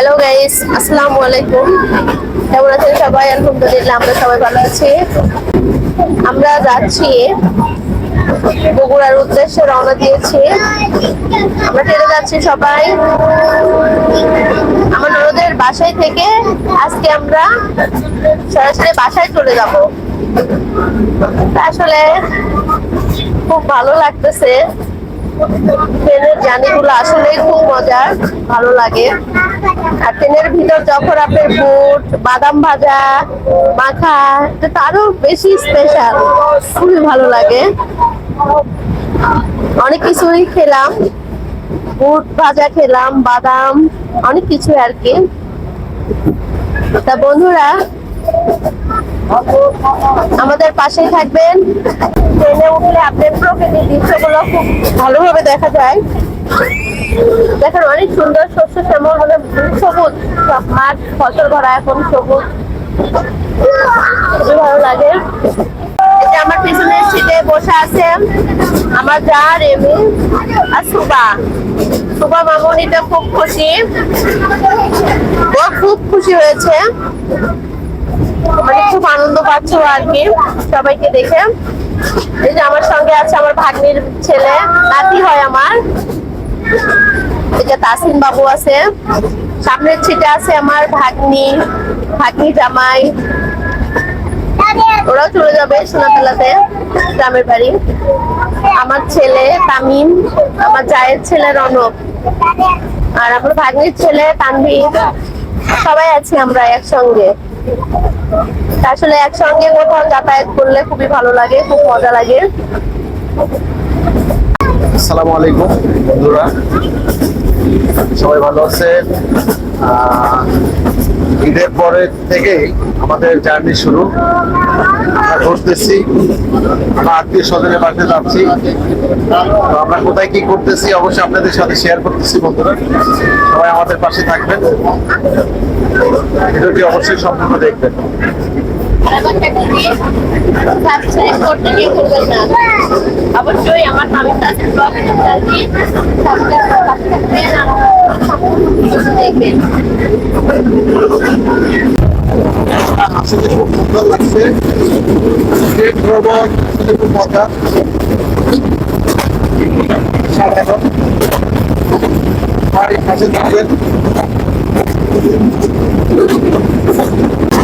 Hello guys আসসালামু আলাইকুম কেমন আছেন সবাই? আলহামদুলিল্লাহ, আমরা সবাই ভালো আছি। আমরা যাচ্ছি বগুড়ার উদ্দেশ্যে রওনা দিয়েছি। আমরা ট্রেনে যাচ্ছি সবাই। আমার ননদের বাসায় থেকে আজকে আমরা সরাসরি বাসায় চলে যাব। আসলে খুব ভালো লাগতেছে। ট্রেনের জার্নি গুলো আসলে খুব মজার, ভালো লাগে। আর ট্রেনের ভিতর যখন আপনার বুট, বাদাম ভাজা, মাখা, এটা তো বেশি স্পেশাল খুবই ভালো লাগে। অনেক কিছুই খেলাম। বুট ভাজা খেলাম, বাদাম, অনেক কিছু আর কি। তা বন্ধুরা, আমাদের পাশেই থাকবেন। ট্রেনে উঠলে আপনার প্রকৃতির দৃশ্যগুলো খুব ভালোভাবে দেখা যায়। দেখেন অনেক সুন্দর শস্য শ্যামল মানে সবুজ। সব মাঠ, ফসল ভরা, এখন সবুজ। খুবই ভালো লাগে। যে আমার পিছনের সিটে বসে আছে আমার যা রেমি আর সুবা। সুবা মামনিটা খুব খুশি। ও খুব খুশি হয়েছে। মানে খুব আনন্দ পাচ্ছ আর কি সবাইকে দেখে। এই যে আমার সঙ্গে আছে আমার ভাগ্নির ছেলে, নাতি হয় আমার। যে তাসিন বাবু আছে, সামনের ছিটে আছে আমার ভাগ্নি ভাগ্নি জামাই। ওরাও চলে যাবে সোনাতলাতে, গ্রামের বাড়ি। আমার ছেলে তামিম, আমার জায়ের ছেলে রনক, আর আমার ভাগ্নির ছেলে তানভীর। সবাই আছি আমরা একসঙ্গে। আসলে একসঙ্গে কোথাও যাতায়াত করলে খুবই ভালো লাগে, খুব মজা লাগে। আসসালামু আলাইকুম বন্ধুরা। সবাই ভালো আহ, ঈদের পরে থেকেই আমাদের জার্নি শুরু। আমরা ঘুরতেছি আমরা আত্মীয় স্বজনের বাড়িতে যাচ্ছি। তো আমরা কোথায় কি করতেছি অবশ্যই আপনাদের সাথে শেয়ার করতেছি বন্ধুরা। সবাই আমাদের পাশে থাকবেন। ভিডিওটি অবশ্যই সম্পূর্ণ দেখবেন। সাবস্ক্রাইব করতে গিয়ে করবেন আসলে খুব সুন্দর লাগছে খুব মজা সাধারণ বাড়ির পাশে থাকবেন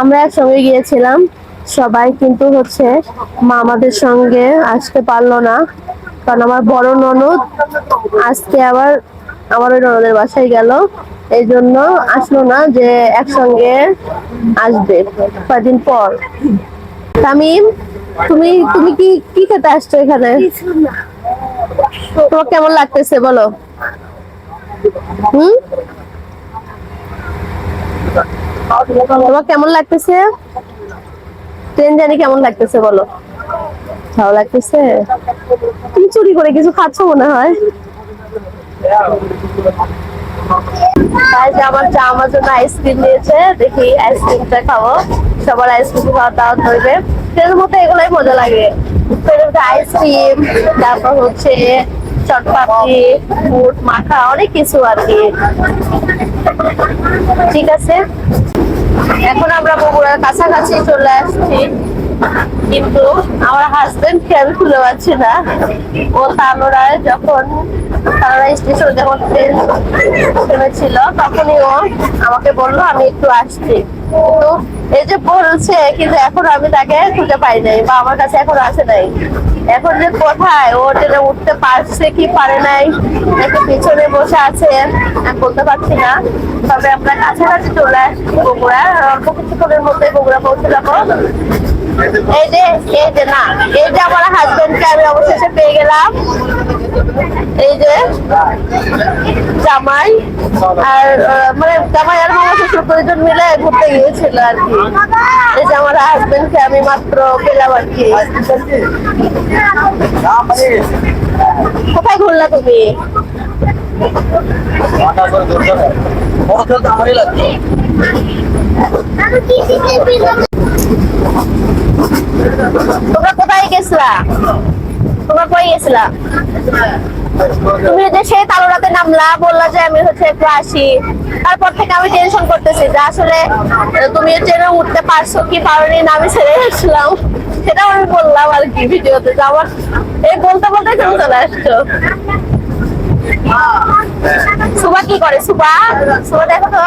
আমরা একসঙ্গে গিয়েছিলাম, সবাই কিন্তু হচ্ছে মা আমাদের সঙ্গে আসতে পারল না, কারণ আমার বড় ননদ আজকে আবার, আমার ওই ননদের বাসায় গেল। এই জন্য আসলো না যে একসঙ্গে আসবে কয়দিন পর। তামিম, তুমি তুমি কি কি খেতে আসছো এখানে? তোমার কেমন লাগতেছে বলো। হুম? তোমার কেমন লাগতেছে? ট্রেন জানি কেমন লাগতেছে বলো। ভালো লাগতেছে? তুমি চুরি করে কিছু খাচ্ছ মনে হয়? যে আমার চা আমার জন্য আইসক্রিম দিয়েছে। দেখি আইসক্রিমটা খাব। সবার আইসক্রিম খাওয়া দাওয়া ধরবে ট্রেনের মধ্যে এগুলাই মজা লাগে। আইসক্রিম, তারপর হচ্ছে চটপাপড়ি ফুট মাখা, অনেক কিছু আর কি। ঠিক আছে? এখন আমরা বগুড়ার কাছাকাছি চলে আসছি। কিন্তু আমার হাজবেন্ড খেয়াল খুলে পাচ্ছে না। ও তানোরায় যখন তানোরা স্টেশন যখন ট্রেন থেমেছিল তখনই ও আমাকে বলল, আমি একটু আসছি। কিন্তু এই যে বলছে কিন্তু এখন আমি তাকে খুঁজে পাই নাই বা আমার কাছে এখন আসে নাই। এখন যে কোথায়? ও যেটা উঠতে পারছে কি পারে নাই? একটু পিছনে বসে আছে, আমি বলতে পারছি না। তবে আমরা কাছাকাছি চলে আসছি বগুড়া অল্প কিছুক্ষণের মধ্যে বগুড়া পৌঁছে যাব। এই যে এই যে, না, এই যে আমার হাজবেন্ডকে আমি অবশেষে পেয়ে গেলাম। এই যে, জামাই আর মানে জামাই আর মামা শ্বশুর দুইজন মিলে ঘুরতে গিয়েছিল আর কি। এই যে আমার হাজবেন্ডকে আমি মাত্র পেলাম আর কি। কোথায় ঘুরলা তুমি? তোমরা কোথায় গেছিলা? তোমরা কই গেছিলা? তুমি যে সেই তালোরাতে নামলা, বললা যে আমি হচ্ছে একটু আসি। তারপর থেকে আমি টেনশন করতেছি যে আসলে তুমি ট্রেনে উঠতে পারছ কি পারোনি না আমি ছেড়ে গেছিলাম সেটাও আমি বললাম আর কি ভিডিওতে, যে আমার এই বলতে বলতে তুমি চলে আসছো? সুবা কি করে? সুবা সুবা দেখো তো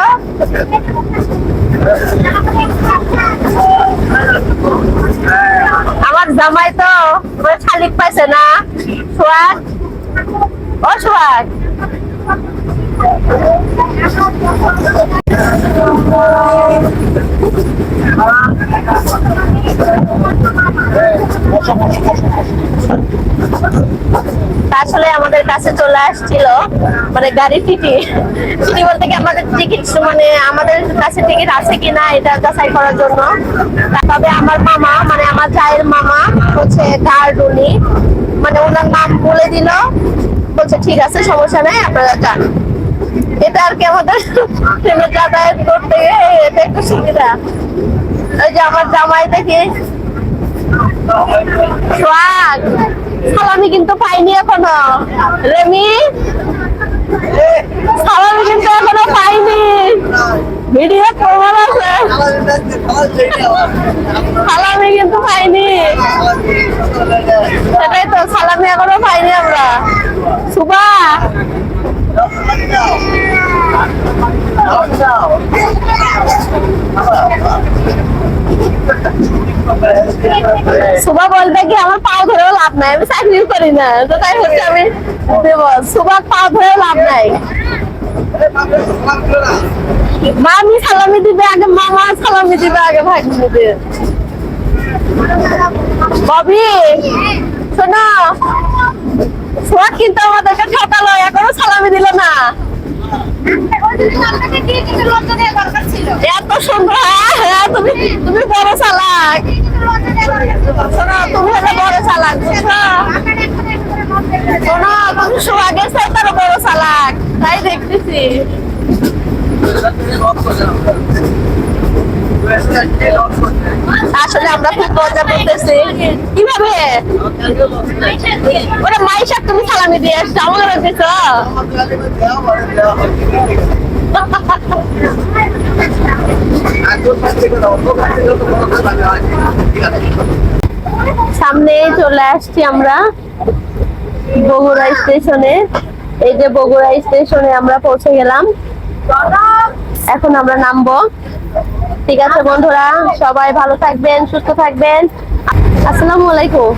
আমার জামাই তো পুরো পাইছে না? সোয়াগ ও সোয়াগ আসলে আমাদের কাছে চলে আসছিল মানে গাড়ি টিটি। টিটি বলতে কি আমাদের টিকিট মানে আমাদের কাছে টিকিট আছে কিনা এটা যাচাই করার জন্য। তবে আমার মামা মানে আমার জায়ের মামা, হচ্ছে গার্ড উনি মানে ওনার নাম বলে দিল, বলছে, ঠিক আছে, সমস্যা নাই, আপনারা যান। এটা আর কি আমাদের যাতায়াত করতে এটা একটু সুবিধা। ওই যে আমার জামাই দেখি। সোহাগ! সালামি কিন্তু পাইনি এখনও। রেমি? সালামি কিন্তু এখনও পাইনি। ভিডিও প্রমাণ আছে। সালামি কিন্তু পাইনি। সেটাই তো সালামি এখনও পাইনি আমরা। সুবা সুবা বলবে কি আমার পাও ধরেও লাভ নাই আমি চাকরি করি না। তো তাই হচ্ছে আমি দেব। সুবা পাও ধরেও লাভ নাই। মামি সালামি দিবে আগে মামা সালামি দিবে আগে ভাই দিবে। ববি শোনো সোয়া কিন্তু আমাদেরকে ঠকালো এখনও সালামি দিল না। এত সুন্দর হ্যাঁ, হ্যাঁ, তুমি তুমি বড় চালাক। বড় চালাক তাই দেখতেছি। আসলে আমরা খুব মজা করতেছি। কীভাবে? ওরা মাইশা তুমি সালামি দিয়ে আসছো আমাকে দিছ সামনে চলে আসছি আমরা বগুড়া স্টেশনে। এই যে বগুড়া স্টেশনে আমরা পৌঁছে গেলাম। এখন আমরা নামবো। ঠিক আছে বন্ধুরা, সবাই ভালো থাকবেন, সুস্থ থাকবেন। আসসালামু আলাইকুম।